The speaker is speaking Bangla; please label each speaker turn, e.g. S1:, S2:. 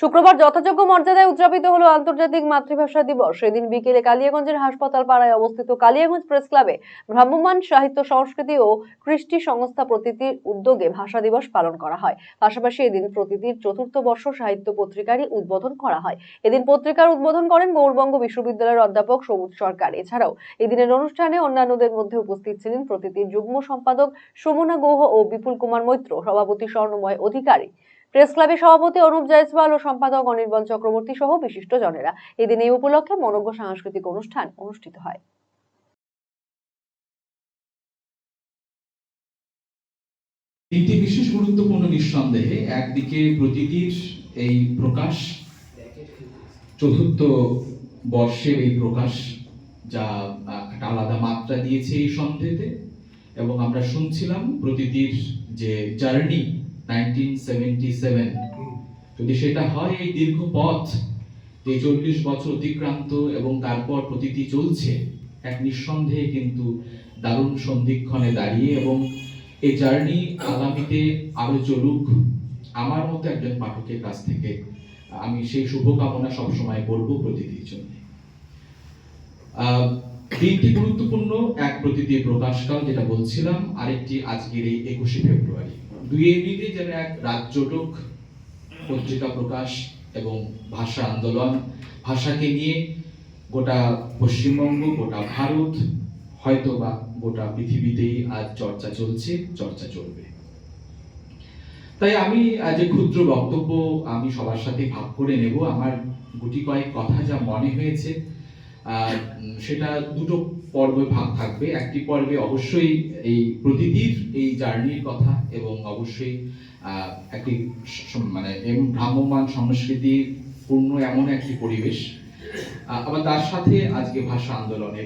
S1: শুক্রবার যথাযোগ্য মর্যাদায় উদযাপিত হলো আন্তর্জাতিক মাতৃভাষা দিবস। সেদিন বিকেলে কালিয়াগঞ্জের হাসপাতাল পাড়ায় অবস্থিত কালিয়াগঞ্জ প্রেস ক্লাবে ভ্রাম্যমাণ সাহিত্য, সংস্কৃতি ও কৃষ্টি সংস্থা প্রতীতির উদ্যোগে ভাষা দিবস পালন করা হয়। পাশাপাশি এদিন প্রতীতির চতুর্থ বর্ষ সাহিত্য পত্রিকারই উদ্বোধন করা হয়। এদিন পত্রিকার উদ্বোধন করেন গৌরবঙ্গ বিশ্ববিদ্যালয়ের অধ্যাপক সবুজ সরকার। এছাড়াও এদিনের অনুষ্ঠানে অন্যান্যদের মধ্যে উপস্থিত ছিলেন প্রতীতির যুগ্ম সম্পাদক সুমনা গুহ ও বিপুল কুমার মৈত্র, সভাপতি স্বর্ণময় অধিকারী। প্রেস ক্লাবের সভাপতি অনুপ জয়সওয়াল ও সম্পাদক অনির্বল চক্রবর্তী সহ বিশিষ্ট জনেরা। এদিন এই উপলক্ষে মনজ্ঞ সাংস্কৃতিক অনুষ্ঠান অনুষ্ঠিত হয়।
S2: তিনটি বিশেষ গুরুত্বপূর্ণ নিঃসন্দেহে একদিকে প্রতীতির এই প্রকাশ, চতুর্থ বর্ষের এই প্রকাশ যা একটা আলাদা মাত্রা দিয়েছে এই সন্ধ্যেতে, এবং আমরা শুনছিলাম প্রতীতির যে জার্নি যদি সেটা হয় এই দীর্ঘ পথ যে চল্লিশ বছর অতিক্রান্ত এবং তারপর প্রতীতি চলছে, এক নিঃসন্দেহে কিন্তু দারুণ সন্ধিক্ষণে দাঁড়িয়ে এবং এই জার্নি আগামীতে আরও চলুক আমার মতো একজন পাঠকের কাছ থেকে আমি সেই শুভকামনা সবসময় করব প্রতিটির জন্য। তিনটি গুরুত্বপূর্ণ, এক প্রতিটি প্রকাশকাল, যেটা বলছিলাম, আরেকটি আজকের এই একুশে ফেব্রুয়ারি। দুই মিলে যেন এক পত্রিকা প্রকাশ এবং ভাষা আন্দোলন। ভাষাকে নিয়ে গোটা পশ্চিমবঙ্গ, গোটা ভারত হয়তো বা গোটা পৃথিবীতেই আজ চর্চা চলছে, চর্চা চলবে। তাই আমি আজ ক্ষুদ্র বক্তব্য আমি সবার সাথে ভাগ করে নেব। আমার গুটি কয়েক কথা যা মনে হয়েছে সেটা দুটো পর্বে ভাগ থাকবে। একটি পর্বে অবশ্যই এই প্রতিটির এই জার্নির কথা এবং অবশ্যই একটি মানে ভ্রাম্যমান সংস্কৃতির পূর্ণ এমন একটি পরিবেশ। আবার তার সাথে আজকে ভাষা আন্দোলনের